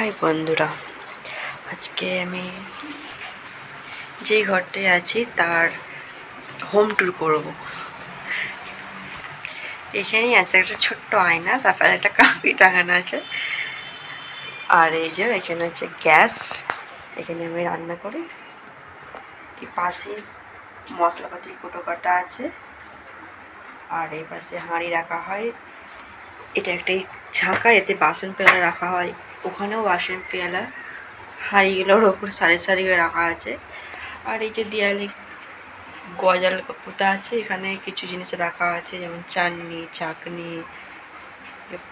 High বন্ধুরা। আজকে আমি যেই ঘরটায় আছি তার হোম ট্যুর করব। এখানেই আছে একটা ছোট্ট আয়না, তারপরে একটা কাপি টাঙানো আছে। আর এই যে এখানে হচ্ছে গ্যাস, এখানে আমি রান্না করি। পাশে মশলাপাতি কোটো কাটা আছে। আর এই পাশে হাঁড়ি রাখা হয়। এটা একটা ঝাঁকা, এতে বাসন পেয়ালা রাখা হয়। ওখানেও বাসন পেয়ালা। হাঁড়িগুলোর ওপর সারি সারি রাখা আছে। আর এই যে দেয়ালে গজাল পোতা আছে, এখানে কিছু জিনিস রাখা আছে, যেমন চাননি চাকনি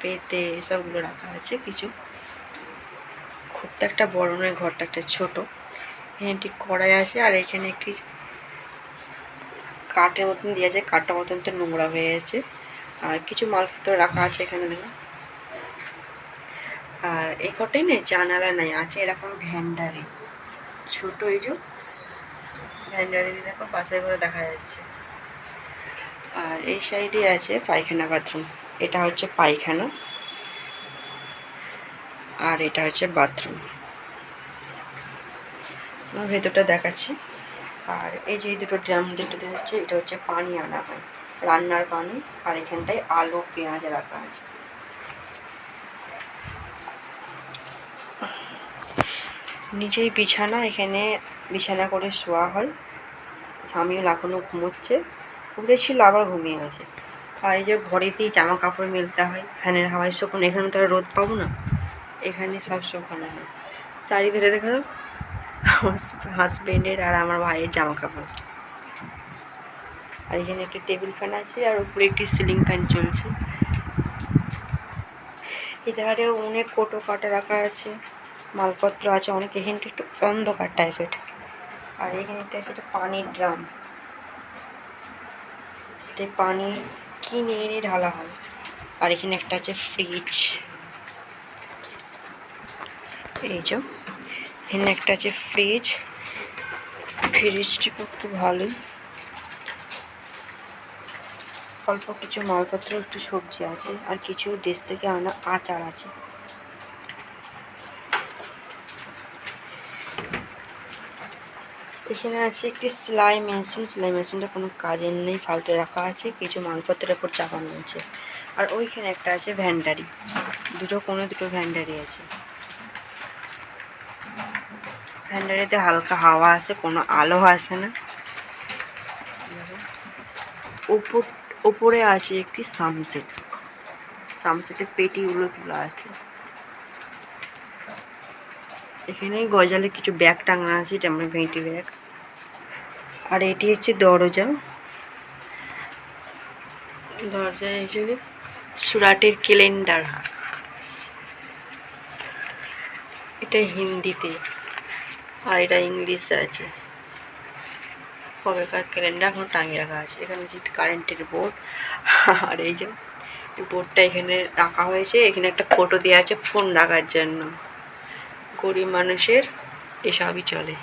পেতে, এসবগুলো রাখা আছে কিছু। খুব তো একটা বড় নয়, ঘরটা একটা ছোট। এখানে একটি কড়াই আছে, আর এখানে একটি কাঠের মতন দিয়ে আছে। কাঠটা মতন তো নোংরা হয়ে আছে আর কিছু মালপত্র রাখা আছে এখানে দেখো আর এই ঘরটাই না, জানালা নাই, আছে এরকম ভ্যান্ডারি। ছোট এই যে, ভ্যান্ডারি দেখো, পাশে করে দেখা যাচ্ছে। আর এই সাইডে আছে পায়খানা বাথরুম, এটা হচ্ছে পায়খানা। আর এটা হচ্ছে বাথরুম। ভেতরটা দেখাচ্ছি। আর এই যে দুটো ড্রাম দুটো হচ্ছে এটা হচ্ছে পানি আনা হয়, রান্নার পানি, আর এখানটায় আলু, পেঁয়াজ রাখা আছে। নিজেই বিছানা, এখানে বিছানা করে শোয়া হয়। স্বামীও এখনও ঘুমোচ্ছে। উঠেছিল আবার ঘুমিয়ে গেছে আর এই যে ঘরেতেই জামা কাপড় মেলতে হয়, ফ্যানের হাওয়ায় শুকনো। এখানে তো আর রোদ পাবো না। এখানে সব শুকানো হয়। চারিদিকে দেখো হাজব্যান্ডের আর আমার ভাইয়ের জামা কাপড় আর এখানে একটা টেবিল ফ্যান আছে, আর উপরে একটি সিলিং ফ্যান চলছে। এধারে অনেক কোটো কাটা রাখা আছে। মালপত্র আছে, অনেক এখানটা একটু অন্ধকার টাইপের আর এখানে একটা আছে পানির ড্রাম। এটা পানি কিনে এনে ঢালা হয়। আর এখানে একটা আছে ফ্রিজ এই যে, এখানে একটা আছে ফ্রিজ ফ্রিজটি খুব ভালোই অল্প কিছু মালপত্র, একটু সবজি আছে। আর কিছু দেশ থেকে আনা আচার আছে। এখানে আছে একটি সেলাই মেশিন। সেলাই মেশিনটা কোনো কাজের নেই, ফালতু রাখা আছে, কিছু মালপত্রের উপর চাপানো আছে। আর ওইখানে একটা আছে ভ্যান্ডারি। দুটো কোনো দুটো ভ্যান্ডারি আছে। ভ্যান্ডারিতে হালকা হাওয়া আছে, কোনো আলো আসে না। উপর ওপরে আছে একটি সামসেট। সামসেটের পেটিগুলো তোলা আছে। এখানে গজালে কিছু ব্যাগ টাঙানো আছে, এটা যেমন ভেঁটি ব্যাগ। আর এটি হচ্ছে দরজা। দরজা হিসেবে সুরাটের ক্যালেন্ডার এটা হিন্দিতে, আর এটা ইংলিশে আছে। কবেকার ক্যালেন্ডার এখন টাঙিয়ে রাখা আছে। এখানে যে কারেন্টের বোর্ড, আর এই যে বোর্ডটা এখানে রাখা হয়েছে। এখানে একটা ফটো দেওয়া আছে ফোন রাখার জন্য। গরিব মানুষের এসবই চলে।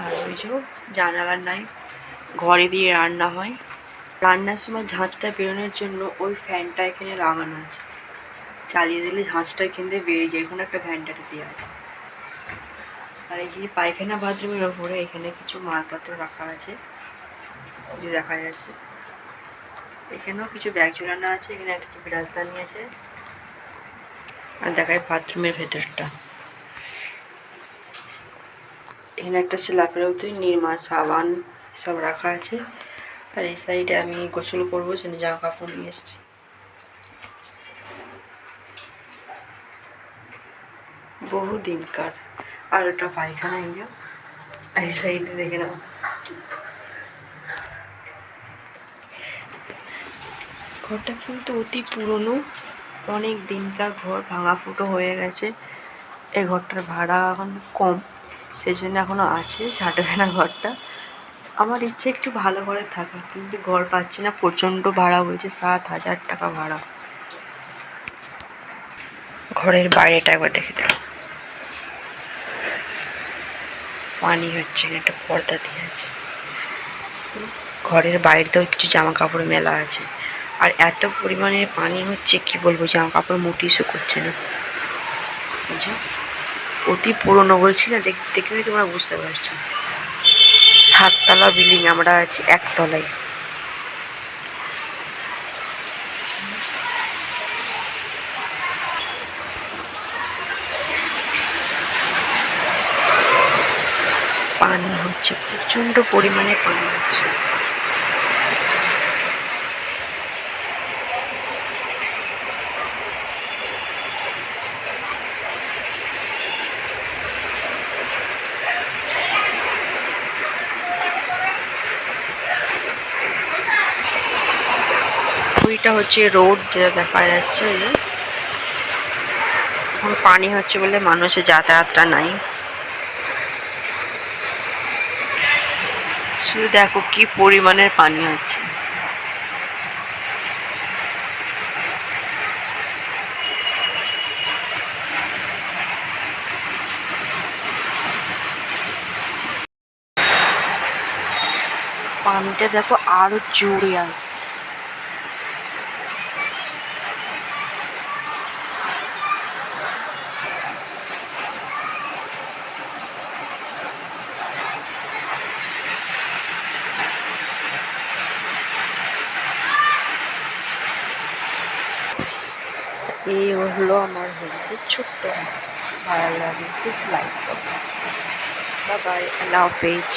আর ওই যে জানালার নাই, ঘরে দিয়ে রান্না হয়। রান্নার সময় ঝাঁঝটা বেরোনোর জন্য ওই ফ্যানটা এখানে লাগানো আছে। চালিয়ে দিলে এখান থেকে বেরিয়ে যায়, এখানে একটা ফ্যানটাতে দেওয়া আছে। আর এই যে পায়খানা বাথরুমের ওপরে এখানে কিছু মালপত্র রাখা আছে দেখা যাচ্ছে। এখানেও কিছু ব্যাগ ঝুলানো আছে, এখানে একটা বিরাজদানি আছে আর দেখায় বাথরুমের ভেতরটা। এখানে একটা স্ল্যাপের উপরে নির্মা সাবান সব রাখা আছে। আর এই সাইডে আমি গোসল করব সেখানে জামা কাপড় নিয়ে এসেছি। বহু দিনকার আর ওটা পায়খানা এই এই সাইডে দেখে নাও। ঘরটা কিন্তু অতি পুরনো। অনেক দিনকার ঘর ভাঙা ফুটো হয়ে গেছে। এই ঘরটার ভাড়া এখন কম সেই জন্য এখনও আছে, ছাড়বে না ঘরটা। আমার ইচ্ছে একটু ভালো ঘরে থাকা কিন্তু ঘর পাচ্ছি না, প্রচণ্ড ভাড়া বলছে, সাত হাজার টাকা ভাড়া। ঘরের বাইরেটা একবার দেখে দাও। পানি হচ্ছে না, একটা পর্দা দিয়ে আছে। ঘরের বাইরেতেও কিছু জামা কাপড় মেলা আছে। আর এত পরিমাণে পানি হচ্ছে, কি বলব জামা কাপড় মুটি শুকোচ্ছে না। অতি পুরনো বলছি না, দেখ দেখলেই তোমরা বুঝতে পারছ। সাততলা বিল্ডিং, আমরা আছি একতলায়। পানি হচ্ছে প্রচণ্ড পরিমাণে পানি হচ্ছে। ওইটা হচ্ছে রোড যেটা দেখা যাচ্ছে। এখন পানি হচ্ছে বলে মানুষের যাতায়াতটা নাই। শুধু দেখো কি পরিমাণের পানি হচ্ছে। পানিটা দেখো আরও জোরে আসছে। এই হলো আমার হেলথের ছোট্ট ভালো লাগে প্লিজ লাইক করো বাই বাই আল্লাহ হাফেজ